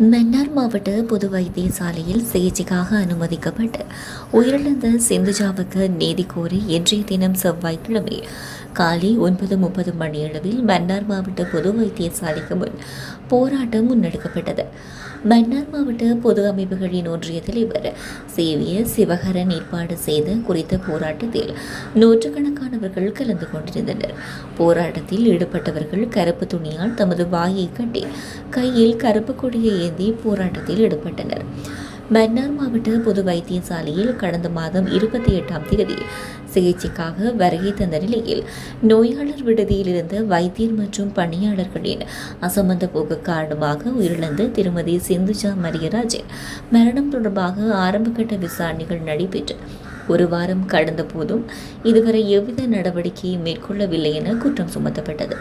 மன்னார் மாவட்ட பொது வைத்தியசாலையில் சிகிச்சைக்காக அனுமதிக்கப்பட்டு உயிரிழந்த சிந்துஜாவுக்கு நீதி கோரி இன்றைய தினம் செவ்வாய்க்கிழமை காலை ஒன்பது முப்பது மணியளவில் மன்னார் மாவட்ட பொது வைத்தியசாலைக்கு முன் போராட்டம் முன்னெடுக்கப்பட்டது. மன்னார் மாவட்ட பொது அமைப்புகளின் ஒன்றிய தலைவர் சேவிய சிவகரன் ஏற்பாடு செய்த குறித்த போராட்டத்தில் நூற்றுக்கணக்கானவர்கள் கலந்து கொண்டிருந்தனர். போராட்டத்தில் ஈடுபட்டவர்கள் கருப்பு துணியால் தமது வாயை கட்டி கையில் கருப்பு கொடியை ஏந்தி போராட்டத்தில் ஈடுபட்டனர். மன்னார் மாவட்ட பொது வைத்தியசாலையில் கடந்த மாதம் இருபத்தி எட்டாம் தேதி சிகிச்சைக்காக வருகை தந்த நிலையில் நோயாளர் விடுதியில் இருந்த வைத்தியர் மற்றும் பணியாளர்களின் அசம்பந்த போக்கு காரணமாக உயிரிழந்த திருமதி சிந்துஜா மரியராஜன் மரணம் தொடர்பாக ஆரம்பகட்ட விசாரணைகள் நடைபெற்று ஒரு வாரம் கடந்த போதும் இதுவரை எவ்வித நடவடிக்கையும் மேற்கொள்ளவில்லை என குற்றம் சுமத்தப்பட்டது.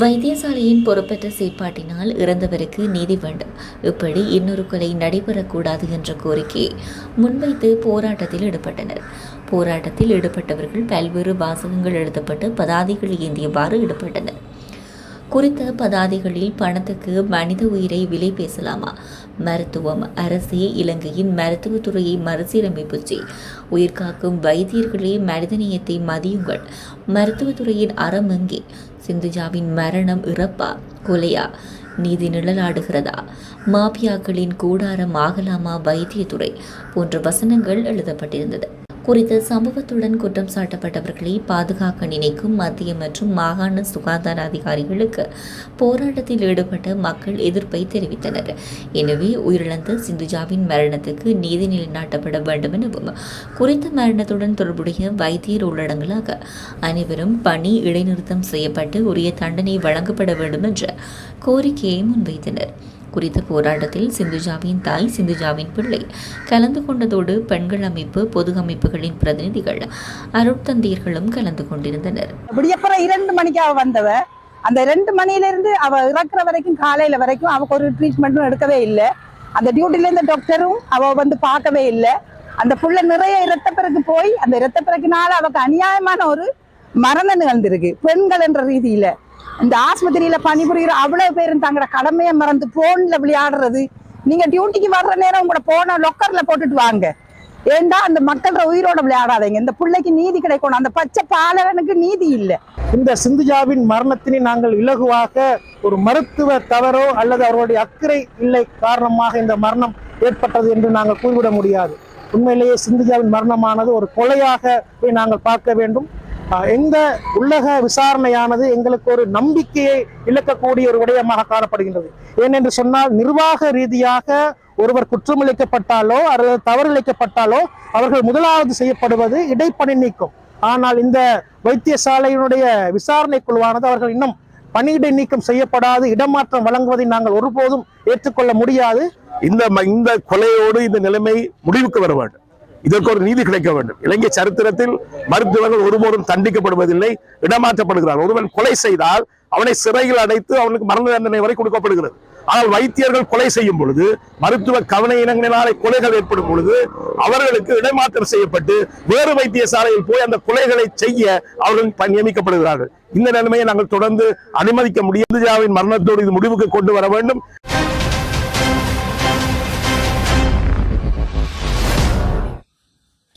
வைத்தியசாலையின் பொறுப்பற்ற செயற்பாட்டினால் இறந்தவருக்கு நீதி வேண்டும். இப்படி இன்னொரு கொலை நடைபெறக்கூடாது என்ற கோரிக்கையை முன்வைத்து போராட்டத்தில் ஈடுபட்டனர். போராட்டத்தில் ஈடுபட்டவர்கள் பல்வேறு வாசகங்கள் எழுதப்பட்டு பதாதைகள் ஏந்தியவாறு ஈடுபட்டனர். குறித்த பதாதைகளில் பணத்துக்கு மனித உயிரை விலை பேசலாமா? மருத்துவம். அரசே இலங்கையின் மருத்துவத்துறையை மறுசீரமைப்பு செய். உயிர்காக்கும் வைத்தியர்களே மனிதநேயத்தை மதியுங்கள். மருத்துவத்துறையின் அறம் எங்கே? சிந்துஜாவின் மரணம் இறப்பா? கொலையா? நீதி நிழலாடுகிறதா? மாபியாக்களின் கூடாரம் ஆகலாமா வைத்தியத்துறை? போன்ற வசனங்கள் எழுதப்பட்டிருந்தது. குறித்த சம்பவத்துடன் குற்றம் சாட்டப்பட்டவர்களை பாதுகாக்க நினைக்கும் மத்திய மற்றும் மாகாண சுகாதார அதிகாரிகளுக்கு போராட்டத்தில் ஈடுபட்ட மக்கள் எதிர்ப்பை தெரிவித்தனர். எனவே உயிரிழந்த சிந்துஜாவின் மரணத்துக்கு நீதி நிலைநாட்டப்பட வேண்டும் எனவும் குறித்த மரணத்துடன் தொடர்புடைய வைத்தியர் உள்ளடங்கலாக அனைவரும் பணி இடைநிறுத்தம் செய்யப்பட்டு உரிய தண்டனை வழங்கப்பட வேண்டும் என்ற கோரிக்கையை முன்வைத்தனர். குறித்த போராட்டத்தில் சிந்துஜாவின் தாய் சிந்துஜாவின் பிள்ளை. கலந்து கொண்டதோடு பெண்கள் அமைப்பு பொது அமைப்புகளின் பிரதிநிதிகள் அருட்தந்தையர்களும் கலந்து கொண்டிருந்தனர். விடியப்புறம் இரண்டு மணிக்கு அவ வந்தவ. அந்த ரெண்டு மணியிலிருந்து அவ இறக்குற வரைக்கும் காலையில வரைக்கும் அவக்கு ஒரு ட்ரீட்மெண்ட்டும் எடுக்கவே இல்லை. அந்த டியூட்டில இருந்த டாக்டரும் அவ வந்து பார்க்கவே இல்லை. அந்த புள்ள நிறைய இரத்தப்பிறகு போய் அந்த இரத்தப்பிறகுனால அவக்கு அநியாயமான ஒரு மரணம் நிகழ்ந்திருக்கு. பெண்கள் என்ற ரீதியில. இந்த ஆஸ்பத்திரியில பணிபுரிகிற அவ்வளவு பேரும் தங்களோட கடமையை மறந்து போன்ல விளையாடுறது. நீங்க டியூட்டிக்கு வர்ற நேரம் உங்களோட போன லொக்கர்ல போட்டுட்டு வாங்க. ஏண்டா அந்த மக்களோட உயிரோட விளையாடாதீங்க. இந்த பிள்ளைக்கு நீதி கிடைக்கணும். அந்த பச்சை பாலகனுக்கு நீதி இல்லை. இந்த சிந்துஜாவின் மரணத்தினை நாங்கள் இலகுவாக ஒரு மருத்துவ தவறோ அல்லது அவருடைய அக்கறை இல்லை காரணமாக இந்த மரணம் ஏற்பட்டது என்று நாங்கள் கூறிவிட முடியாது. உண்மையிலேயே சிந்துஜாவின் மரணமானது ஒரு கொலையாக போய் நாங்கள் பார்க்க வேண்டும். எந்த உள்ளக விசாரணையானது எங்களுக்கு ஒரு நம்பிக்கையை இழக்கக்கூடிய ஒரு விடயமாக காணப்படுகின்றது. ஏனென்று சொன்னால் நிர்வாக ரீதியாக ஒருவர் குற்றமளிக்கப்பட்டாலோ அல்லது தவறு இழைக்கப்பட்டாலோ அவர்கள் முதலாவது செய்யப்படுவது இடைப்பணி நீக்கம். ஆனால் இந்த வைத்தியசாலையினுடைய விசாரணை குழுவானது அவர்கள் இன்னும் பணியிடை நீக்கம் செய்யப்படாது இடமாற்றம் வழங்குவதை நாங்கள் ஒருபோதும் ஏற்றுக்கொள்ள முடியாது. இந்த ம- இந்த கொலையோடு இந்த நிலைமை முடிவுக்கு வர வேண்டும் இதற்கு ஒரு நீதி கிடைக்க வேண்டும். இலங்கை சரித்திரத்தில் மருத்துவர்கள் ஒருபோதும் தண்டிக்கப்படுவதில்லை இடமாற்றப்படுகிறார். ஒருவன் கொலை செய்தால் அவனை சிறையில் அடைத்து அவனுக்கு மரண தண்டனை வரை கொடுக்கப்படுகிறது. ஆனால் வைத்தியர்கள் கொலை செய்யும் பொழுது மருத்துவ கவன இனங்களினாலே கொலைகள் ஏற்படும் பொழுது அவர்களுக்கு இடமாற்றம் செய்யப்பட்டு வேறு வைத்தியசாலையில் போய் அந்த கொலைகளை செய்ய அவர்கள் நியமிக்கப்படுகிறார்கள். இந்த நிலைமையை நாங்கள் தொடர்ந்து அனுமதிக்க முடியாது மரணத்தோடு இது முடிவுக்கு கொண்டு வர வேண்டும்.